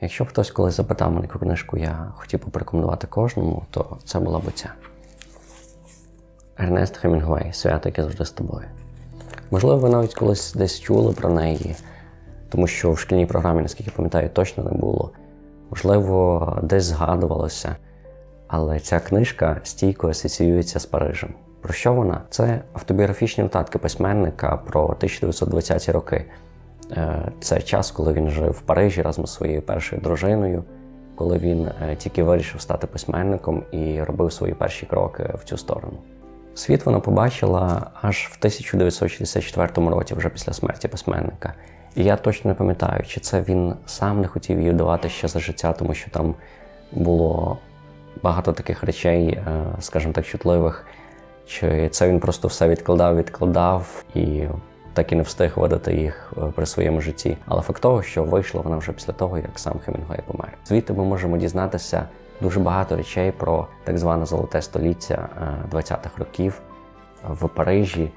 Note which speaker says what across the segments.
Speaker 1: Якщо б хтось колись запитав мене, яку книжку я хотів би порекомендувати кожному, то це була б ця. Ернест Хемінгуей Свято, яке завжди з тобою. Можливо, ви навіть колись десь чули про неї, тому що в шкільній програмі, наскільки пам'ятаю, точно не було. Можливо, десь згадувалося. Але ця книжка стійко асоціюється з Парижем. Про що вона? Це автобіографічні нотатки письменника про 1920-ті роки. Е, Це час, коли він жив в Парижі разом з своєю першою дружиною, коли він е, тільки вирішив стати письменником і робив свої перші кроки в цю сторону. Світ вона побачила аж в 1964 році, вже після смерті письменника. І я точно не пам'ятаю, чи це він сам не хотів її давати ще за життя, тому що там було багато таких речей, е, скажімо так, чутливих. Чи це він просто все відкладав, відкладав і так і не встиг видати їх е, при своєму житті. Але факт того, що вийшла вона вже після того, як сам Хемінгуей помер. Звідти ми можемо дізнатися дуже багато речей про так зване золоте століття е, 20-х років в Парижі.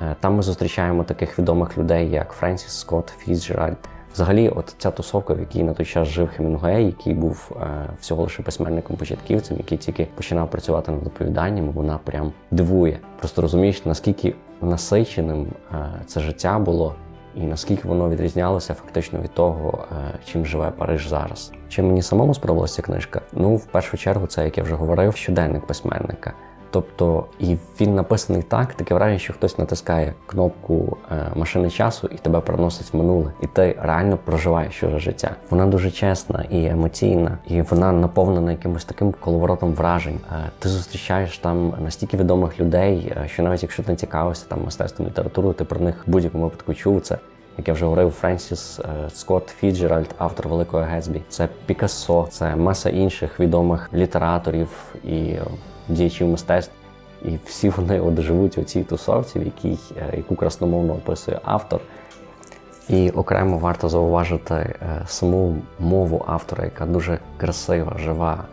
Speaker 1: Е, Там ми зустрічаємо таких відомих людей, як Френсіс Скотт, Фіцджеральд. Взагалі, от ця тусовка, в якій на той час жив Хемінгуей, який був е, всього лише письменником-початківцем, який тільки починав працювати над оповіданнями, вона прям дивує. Просто розумієш, наскільки насиченим е, це життя було, і наскільки воно відрізнялося фактично від того, е, чим живе Париж зараз. Чим мені самому сподобалася книжка? Ну, в першу чергу, це як я вже говорив, щоденник письменника. Тобто, і він написаний так, таке враження, що хтось натискає кнопку е, машини часу і тебе переносить в минуле, і ти реально проживаєш чуже життя. Вона дуже чесна і емоційна, і вона наповнена якимось таким коловоротом вражень. Е, ти зустрічаєш там настільки відомих людей, е, що навіть якщо ти не цікавишся там мистецтвом літературою, ти про них в будь-якому випадку чув це. Як я вже говорив, Френсіс Скотт Фіджеральд, автор Великого Гетсбі, це Пікассо, це маса інших відомих літераторів і діячів мистецтв. І всі вони от живуть у цій тусовці, в якій, е, яку красномовно описує автор. І окремо варто зауважити е, саму мову автора, яка дуже красива, жива,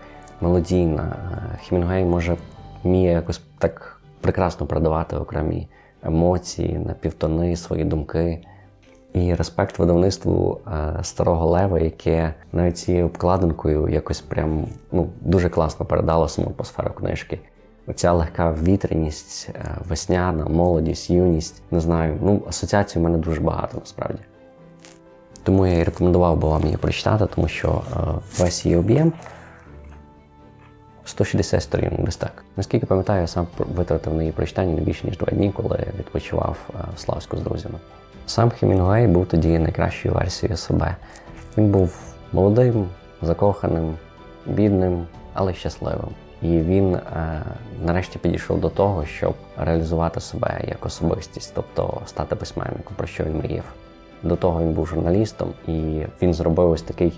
Speaker 1: мелодійна. Е, Хемінгуей може вміє якось так прекрасно передавати окремі емоції, напівтони, свої думки. І респект видавництву е, старого лева, яке навіть цією обкладинкою якось прям ну, дуже класно передало саму атмосферу книжки. Оця легка вітряність, е, весняна, молодість, юність. Не знаю, ну асоціацій у мене дуже багато насправді. Тому я і рекомендував би вам її прочитати, тому що е, весь її об'єм 160 сторінок, десь так. Наскільки пам'ятаю, я сам витратив на її прочитання не більше ніж два дні, коли відпочивав е, в Славську з друзями. Сам Хемінгуей був тоді найкращою версією себе. Він був молодим, закоханим, бідним, але щасливим. І він е, нарешті підійшов до того, щоб реалізувати себе як особистість, тобто стати письменником, про що він мріяв. До того він був журналістом, і він зробив ось такий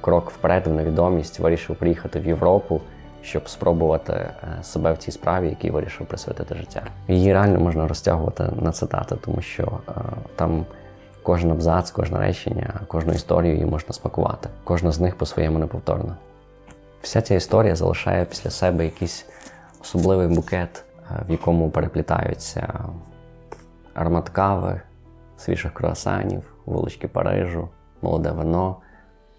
Speaker 1: крок вперед в невідомість, вирішив приїхати в Європу, щоб спробувати е, себе в цій справі, якій вирішив присвятити життя. Її реально можна розтягувати на цитати, тому що е, там кожен абзац, кожне речення, кожну історію її можна смакувати. Кожна з них по-своєму неповторна. Вся ця історія залишає після себе якийсь особливий букет, е, в якому переплітаються аромат кави, свіжих круасанів, вулички Парижу, молоде вино,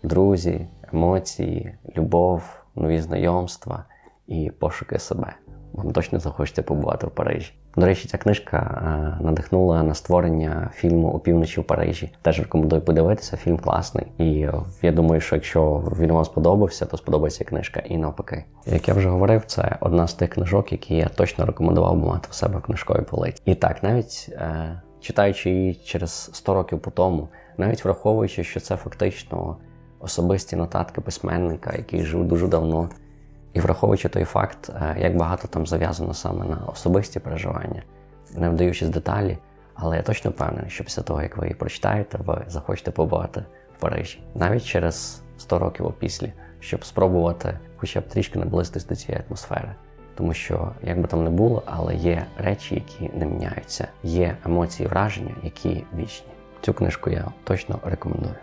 Speaker 1: друзі, емоції, любов, нові знайомства і пошуки себе. Вам точно захочеться побувати в Парижі. До речі, ця книжка е, надихнула на створення фільму «Опівночі в Парижі. Теж рекомендую подивитися. Фільм класний. І я думаю, що якщо він вам сподобався, то сподобається книжка і навпаки. Як я вже говорив, це одна з тих книжок, які я точно рекомендував би мати в себе в книжковій полиці. І так, навіть е, читаючи її через 100 років по тому, навіть враховуючи, що це фактично особисті нотатки письменника, який жив дуже давно. І враховуючи той факт, е, як багато там зав'язано саме на особисті переживання, не вдаючись деталі, але я точно впевнений, що після того, як ви її прочитаєте, ви захочете побувати в Парижі навіть через 100 років опісля, щоб спробувати хоча б трішки наблизитись до цієї атмосфери. Тому що, як би там не було, але є речі, які не міняються, є емоції, враження, які вічні. Цю книжку я точно рекомендую.